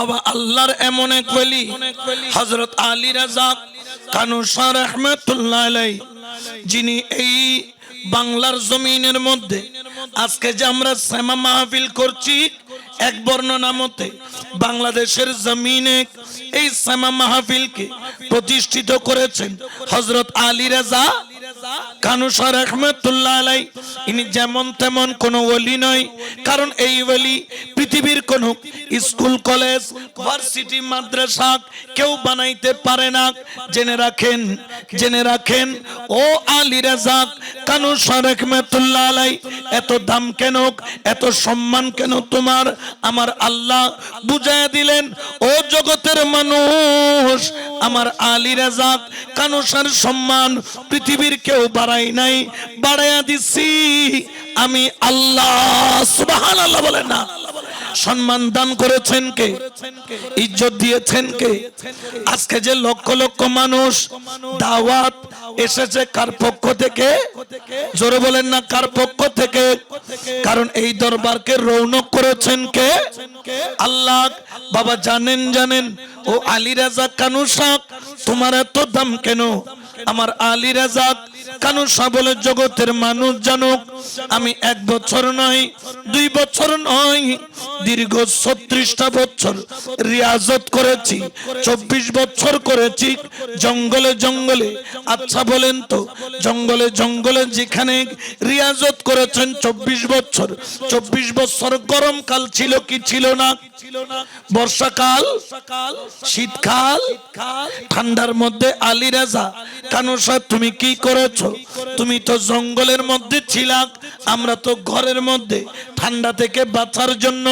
বাবা আল্লাহর এমন এক বলি হজরত আলী রাজাক কানুসা রহমতুল্লাহ যিনি এই বাংলার জমিনের মধ্যে আজকে যে আমরা শ্যামা মাহফিল করছি এক বর্ণনা মতে, বাংলাদেশের জমিনে এই শ্যামা মাহফিলকে প্রতিষ্ঠিত করেছেন হজরত আলী রাজা কানুসা রহমতুল্লাহ আলাই ইনি যেমন তেমন কোন ওলি নয়, কারণ এই ওলি পৃথিবীর কোন স্কুল, কলেজ, ভার্সিটি, মাদ্রাসা কেউ বানাইতে পারে না। জেনে রাখেন জেনে রাখেন, ও আলী রাজাক, কানু কানুসা রহমতুল্লাহ আলাই এত দাম কেন, এত সম্মান কেন তোমার? আমার আল্লাহ বুঝায় দিলেন, ও জগতের মানুষ, আমার আলী রাজাক কানুসার সম্মান পৃথিবীর কেউ বাড়াই নাই। বাড়াইয়া দিছি, আমি আল্লাহ সুবাহান আল্লাহ বলেন না। সম্মান দান করেছেন কে? ইজ্জত দিয়েছেন কে? আজকে যে লক্ষ লক্ষ মানুষ দাওয়াত এসেছে কার পক্ষ থেকে? জোরে বলেন না, কার পক্ষ থেকে? কারণ এই দরবারকে রৌনক করেছেন কে? আল্লাহ, বাবা জানেন জানেন। ও আলী রাজা কানুসাক তোমার এত দাম কেন? আমার আলী রাজাক কানুসা বলে জগতের মানুষ জানুক। আমি এক বছর নয়, দুই বছর নয়, দীর্ঘ ছত্রিশটা বছর রিয়াজত করেছি, চব্বিশ বছর করেছি জঙ্গলে জঙ্গলে। আচ্ছা বলেন তো, জঙ্গলে জঙ্গলে যেখানে রিয়াজত করেছেন চব্বিশ বছর চব্বিশ বছর গরমকাল ছিল কি ছিল না? বর্ষাকাল, শীতকাল, ঠান্ডার মধ্যে আলী রাজা। কানুসা তুমি কি করেছ? তুমি তো জঙ্গলের মধ্যে ছিলাম আমরা তো ঘরের মধ্যে। ঠান্ডা থেকে বাঁচার জন্য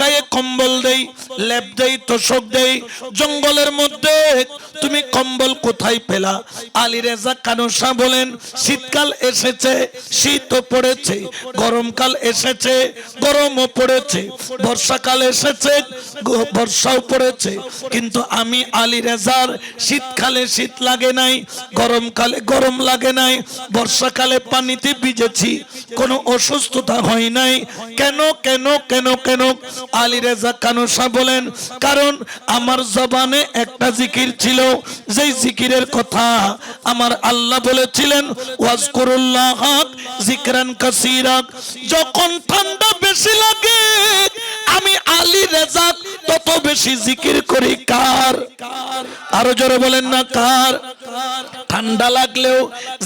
গায়ে কম্বল দেই, লেপ দেই, তোষক দেই। জঙ্গলের মধ্যে তুমি কম্বল কোথায় পেলা? আলী রেজা কানুসা বলেন, শীতকাল এসেছে শীতও পড়েছে, গরমকাল এসেছে, গরমও পড়েছে, বর্ষাকাল এসেছে বর্ষাও পড়েছে। কিন্তু আমি আলী রেজার শীতকালে শীত লাগে নাই, গরমকালে গরম লাগে নাই, বর্ষাকালে পানিতে ভিজেছি, কোনো অসুস্থতা হয় নাই। কেন কেন কেন কেন? আলী রেজা কানুসা বলেন, কারণ আমার জবানে একটা জিকির ছিল, যেই জিকিরের কথা আমার আল্লাহ বলেছিলেন, ওয়াজকুরুল্লাহ জিকরান কাসীরা যখন ঠান্ডা বেশি লাগে আমি আলী রেজা তত বেশি জিকির করি কার? আরও জোরে বলেন না কার? ঠান্ডা লাগলেও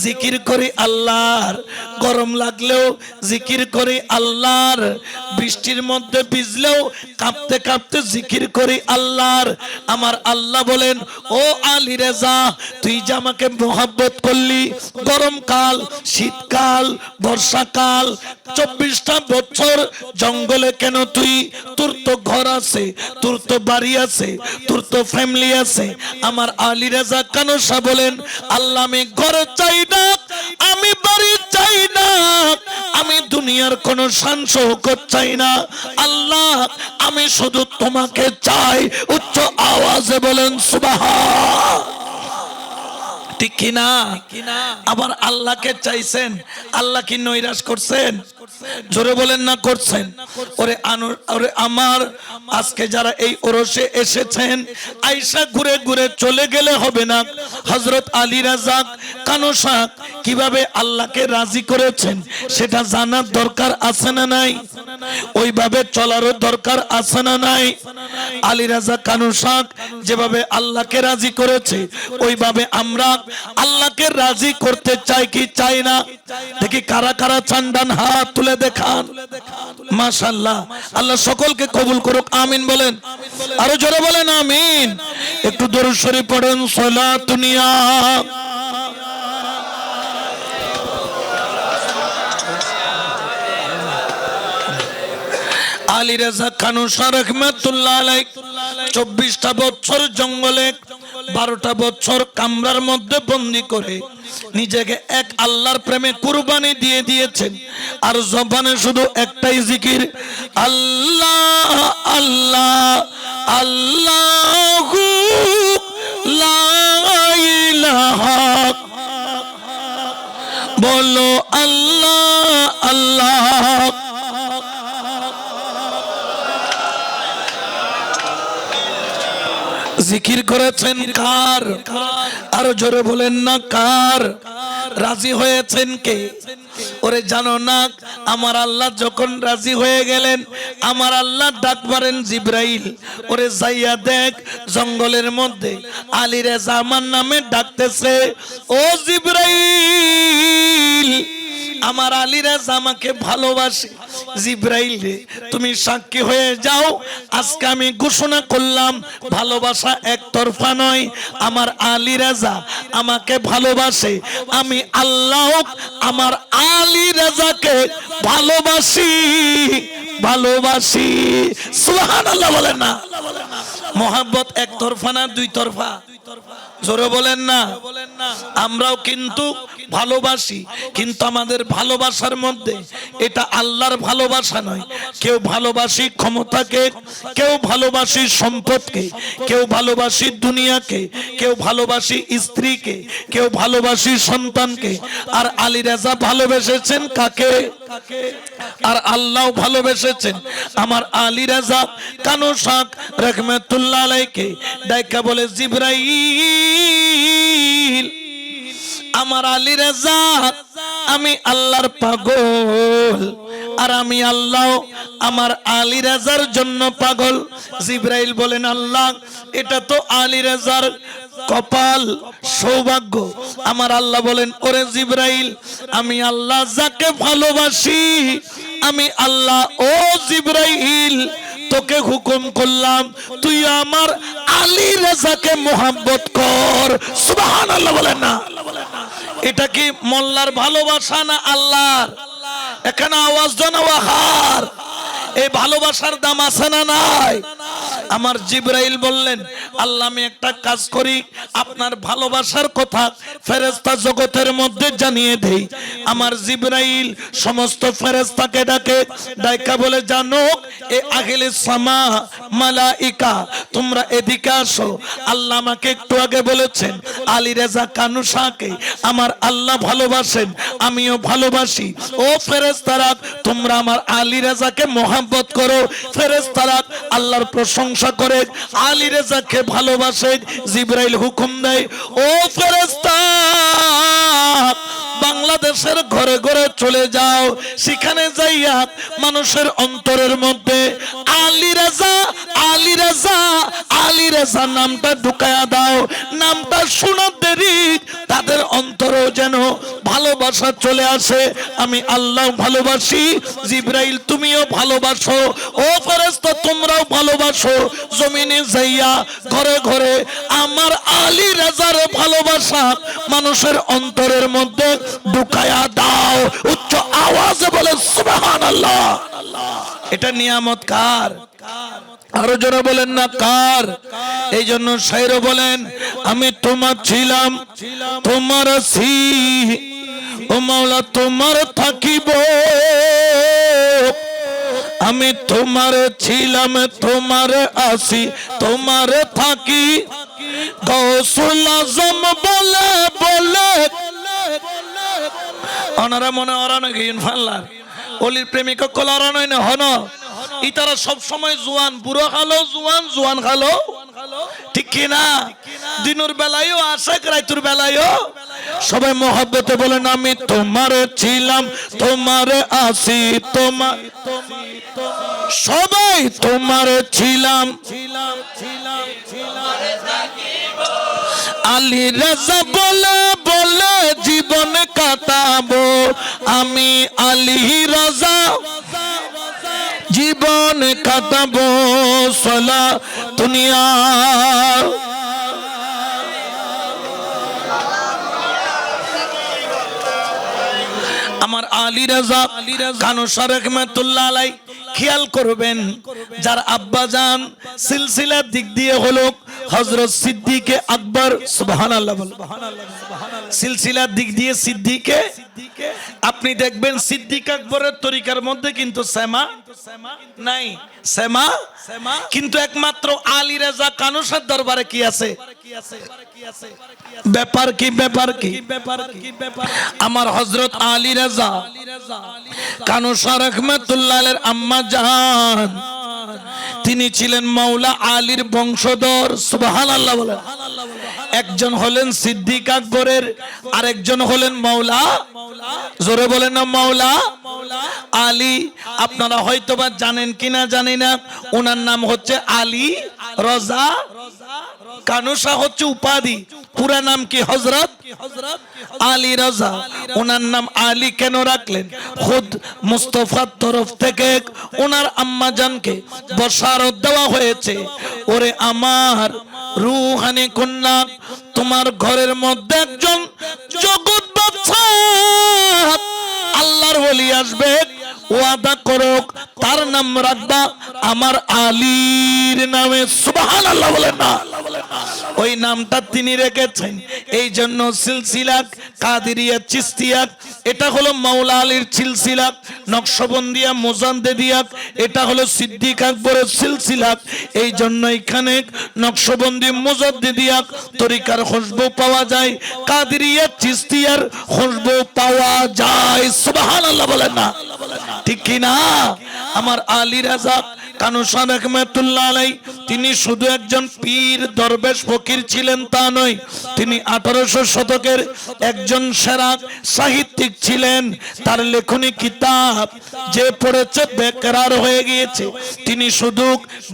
জিকির করি আল্লাহর, গরম লাগলেও জিকির করি আল্লাহর, বৃষ্টির মধ্যে ভিজলেও কাঁপতে কাঁপতে জিকির করি আল্লাহর। আমার আল্লাহ বলেন, ও আলী রেজা, তুই যে আমাকে মোহাব্বত করলি গরমকাল শীতকাল, বর্ষাকাল, চব্বিশটা বছর জঙ্গলে কেন তুই তোর তো ঘর আছে, তোর তো বাড়ি আছে, তোর তো ফ্যামিলি আছে। আমার আলী রাজা কানুসা বলেন, আল্লাহ আমি ঘর চাই না, আমি বাড়ি চাই না, আমি দুনিয়ার কোন শান শৌকত চাই না। আল্লাহ, আমি শুধু তোমাকে চাই। উচ্চ আওয়াজে বলেন সুবাহ ঠিক কিনা? আবার আল্লাহকে চাইছেন, আল্লাহ কি নৈরাশ করছেন? জোরে বলেন না করছেন। ওরে আনুর, ওরে আমার, আজকে যারা এই ওরসে এসেছেন আইসা ঘুরে ঘুরে চলে গেলে হবে না। হজরত আলী রাজাক কানুসা কীভাবে আল্লাহকে রাজি করেছেন, সেটা জানার দরকার আছে না নাই? ওইভাবে চলারও দরকার আছে না নাই? আলী রাজা কানুসাক যেভাবে আল্লাহকে রাজি করেছে, ওইভাবে আমরা আল্লাহকে রাজি করতে চাই কি চাই না? দেখি কারা কারা চান্ডান হাত তুলে দেখান। মাশাল্লাহ আল্লাহ সকলকে কবুল করুক, আমিন বলেন। আরও জোরে বলেন, আমিন। একটু দরুদ শরীফ পড়েন সলা দুনিয়া আলী রেজা খানুসা রহমাতুল্লাহ আলাই চব্বিশটা বছর জঙ্গলে, বারোটা বছর কামরার মধ্যে বন্দি করে নিজেকে এক আল্লাহর প্রেমে কুরবানি দিয়ে দিয়েছেন। আর জবানে শুধু একটাই জিকির, আল্লাহ আল্লাহ আল্লাহ বলো আল্লাহ আল্লাহ। জিকির করেছেন কার? আরও জোরে বলেন না কার? রাজি হয়েছেন কে? ওরে জানো না, আমার আল্লাহ যখন রাজি হয়ে গেলেন, আমার আল্লাহ ডাক পারেন জিব্রাইল। ওরে যাইয়া দেখ, জঙ্গলের মধ্যে আলী রেজা আমার নামে ডাকতেছে, ও জিব্রাইল, আমার আলীরাজ আমাকে ভালোবাসে জিব্রাইল, তুমি সাক্ষী হয়ে যাও। আজকে আমি ঘোষণা করলাম, ভালোবাসা একতরফা নয়, আমার আলী রাজা আমাকে ভালোবাসে। আমি আল্লাহ, আমার আলী রাজাকে ভালোবাসি ভালোবাসি। সুবহান আল্লাহ বলেন না। মোহাব্বত একতরফা না দুই তরফা জোরে বলেন না। আমরাও কিন্তু ভালোবাসি কিন্তু আমাদের ভালোবাসার মধ্যে এটা আল্লাহর ভালোবাসা নয়। কেউ ভালোবাসি ক্ষমতাকে কেউ ভালোবাসি সম্পদকে কেউ ভালোবাসি দুনিয়াকে কেউ ভালোবাসি স্ত্রীকে কেউ ভালোবাসি সন্তানকে। আর আলী রাজা ভালোবেসেছেন কাকে? আর আল্লাহ ভালোবেসেছেন আমার আলী রাজা কানু শাক রহমতুল্লাহ আলাইকে। ডাইকা বলে জিব্রাইল আমার আলী রাজা, আমি আল্লাহর পাগল। আর আমি আল্লাহ আমার আলী রাজার জন্য পাগল। জিব্রাইল বলেন, আল্লাহ, এটা তো আলী রাজার কপাল, সৌভাগ্য। আমার আল্লাহ বলেন, ওরে জিব্রাইল, আমি আল্লাহ যাকে ভালোবাসি, আমি আল্লাহ, ও জিব্রাইল তোকে হুকুম করলাম, তুই আমার আলী রেজাকে মোহাম্মত কর। সুবহানাল্লাহ বলেন না। এটা কি মোল্লার ভালোবাসা না আল্লাহর? এখানে আওয়াজ জানাওয়াহার এই ভালোবাসার দাম আছে না নাই? আমার জিব্রাইল বললেন, আল্লাহ, আমি একটা কাজ করি, আপনার ভালোবাসার কথা ফেরেস্তা জগতের মধ্যে জানিয়ে দেই। আমার জিব্রাইল সমস্ত ফেরেস্তাকে ডাকে, ডাইকা বলে, জানো, এ আগেলে সামা মালাইকা, তোমরা এদিকে আসো। আল্লাহ আমাকে একটু আগে বলেছেন, আলী রেজা কানু কানুসাকে আমার আল্লাহ ভালোবাসেন, আমিও ভালোবাসি। ও ফেরেস্তারা তোমরা আমার আলী রেজাকে মোহাব্বত করো। ফেরেস্তারা আল্লাহর প্রশংসা করে আলী রেজাকে ভালোবাসে জিব্রাইল হুকুম দেয়, ও ফেরেস্তা বাংলাদেশের ঘরে ঘরে চলে যাও, সেখানে যাইয়া মানুষের অন্তরের মধ্যে আলী রাজা আলী রাজা আলী রাজা নামটা ঢুকায়া দাও, নামটা শোনার দেরি, তাদের অন্তরও যেন ভালোবাসা চলে আসে। আমি আল্লাহ ভালোবাসি, জিব্রাইল তুমিও ভালোবাসো। ও ফেরেশতা, তোমরাও ভালোবাসো। জমিনে যাইয়া ঘরে ঘরে আমার আলী রাজার ভালোবাসা মানুষের অন্তরের মধ্যে ঢুকায়া দাও। উচ্চ আওয়াজে বলে, সুবহানাল্লাহ। এটা নিয়ামত কার? আরও জোরে বলেন না, কার? এই জন্য সাইরো বলেন, আমি তোমার ছিলাম, তোমার সি ও মাওলা, তোমার থাকিব। আমি তোমার ছিলাম, তোমার আসি তোমার থাকি। গৌসুল আজম বলে বলে ওনারা মনে ওরা নাকি ইনফাল্লার অলির প্রেমিক কলারা নয় না হন। ইতারা সব সময় জোয়ান, বুড়ো খালো, জোয়ান জোয়ান খালো। ঠিক কি না দিনের বেলায়ও, আশেক রাইতুর বেলায়ও। সবাই মহব্বতে বলেন, আমি তোমার ছিলাম, তোমার আসি তোমার সবাই তোমার ছিলাম। আলী রাজা বলে বলে জীবন কাটাবো। আমি আলী রাজা। জীবন কাটাবো, সলা দুনিয়া। আলী রাজা কানুসা রহমাতুল্লাহ আলাই খেয়াল করবেন যার আব্বা যান সিলসিলার দিক দিয়ে হলো হযরত সিদ্দিকে আকবর বল। সিলসিলার দিক দিয়ে সিদ্দিকে, আপনি দেখবেন সিদ্দিক আকবরের তরিকার মধ্যে কিন্তু সেমা নাই। সেমা কিন্তু একমাত্র আলী রাজা কানুসার দরবারে কি আছে? ব্যাপার কি ব্যাপার কি? আমার হযরত আলী রাজা কানুসা রহমাতুল্লাহ আম্মা জান তিনি ছিলেন মাওলা আলীর বংশধর সুবাহান আল্লাহ বলেন একজন হলেন সিদ্দিক আকবরের, আরেকজন হলেন মাওলা, জোরে বলেন না মাওলা, আলী। আপনারা হয়তোবা জানেন কিনা জানি না ওনার নাম হচ্ছে আলী রজা, কানুসা হচ্ছে উপাধি। পুরা নাম কি হজরত আলী রাজা। ওনার নাম আলী কেন রাখলেন? খুদ মুস্তফার তরফ থেকে ওনার আম্মা জানকে বসারত দেওয়া হয়েছে। ওরে আমার রুহানি কন্যা, তোমার ঘরের মধ্যে একজন জগৎ আল্লাহর বলি আসবে, ওয়াদা করুক, তার নাম রাখবা আমার আলীর নামে। সুবহান আল্লাহ বলেন না। ওই নামটা তিনি রেখেছেন। এই জন্য সিলসিলা, কাদিরিয়া, চিস্তিয়া, এটা হলো মাওলা আলীর সিলসিলা, নকশবন্দিয়া, মোজানদেদিয়া, এটা হলো সিদ্দিক আকবরের সিলসিলা। এই জন্য এখানে নকশবন্দি, মোজাদ্দেদিয়া তরিকার খুশবু পাওয়া যায়, কাদিরিয়া, চিস্তিয়ার খুশবু পাওয়া যায়। সুবহানাল্লাহ বলেন না। ঠিক কি না আমার আলী রাজা কানুসান রহমতুল্লাহ আলাই তিনি শুধু একজন পীর, দরবেশ, ফকির ছিলেন তা নয়, তিনি আঠারোশো শতকের একজন সেরা সাহিত্যিক ছিলেন। তার লেখনী কিতাব যে পড়েছে বেকরার হয়ে গিয়েছে। তিনি শুধু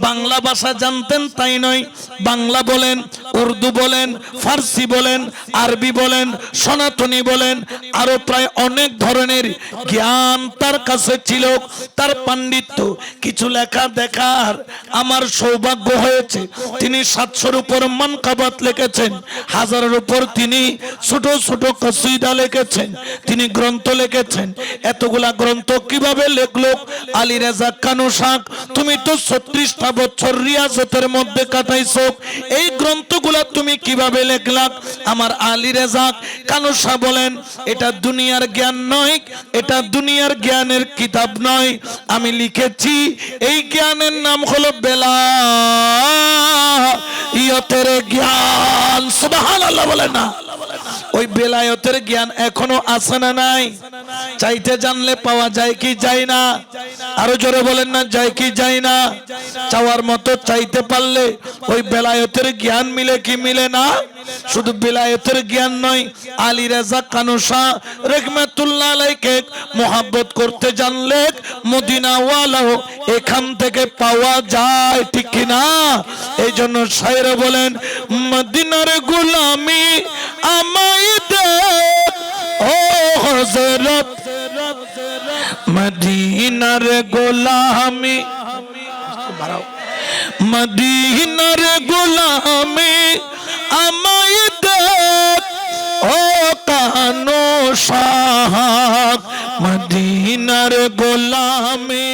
বাংলা ভাষা জানতেন তাই নয়, বাংলা বলেন, উর্দু বলেন, ফার্সি বলেন, আরবি বলেন, সনাতনী বলেন, আরও প্রায় অনেক ধরনের জ্ঞান তার কাছে ছিল। তার পাণ্ডিত্য, কিছু লেখা দেখার আমার সৌভাগ্য হয়েছে। তিনি সাতশোর উপর মানকাবাত লিখেছেন। হাজারের উপর তিনি ছোট ছোট কসিদা লিখেছেন। তিনি গ্রন্থ লিখেছেন। এতগুলা গ্রন্থ কীভাবে লেখলো? আলী রেজা কানু শাক তুমি তো ছত্রিশটা বছর রিয়াজতের মধ্যে কাটাইছো। এই গ্রন্থগুলা তুমি কীভাবে লেখলাম আমার আলী রেজাক কানুসা বলেন, এটা দুনিয়ার জ্ঞান নয়, এটা দুনিয়ার জ্ঞানের কিতাব নয়। আমি লিখেছি, এই জ্ঞানের নাম হলো বেলা ইয়তের জ্ঞান। সুবহানাল্লাহ বলেন না। ওই বেলায়তের জ্ঞান এখনও আছে না নাই? চাইতে জানলে পাওয়া যায় কি যায় না? আরও জোরে বলেন না, যায় কি যায় না? চাওয়ার মতো চাইতে পারলে ওই বেলায়তের জ্ঞান মিলে কি মিলে না? শুধু বেলায়তের জ্ঞান নয়, আলী রাজা কানুসা রেহমাতুল্লাহ আলাইকে মোহাব্বত করতে জানলে মদিনাওয়ালাও এখান থেকে পাওয়া যায়, ঠিক কি না? এই জন্য শায়রে বলেন, মদিনার গোলামি আমায় দে ও হযরত মদিনার গোলামি মদিনার গোলামি আমায় দে ও কানো শাহ মদিনার গোলামি।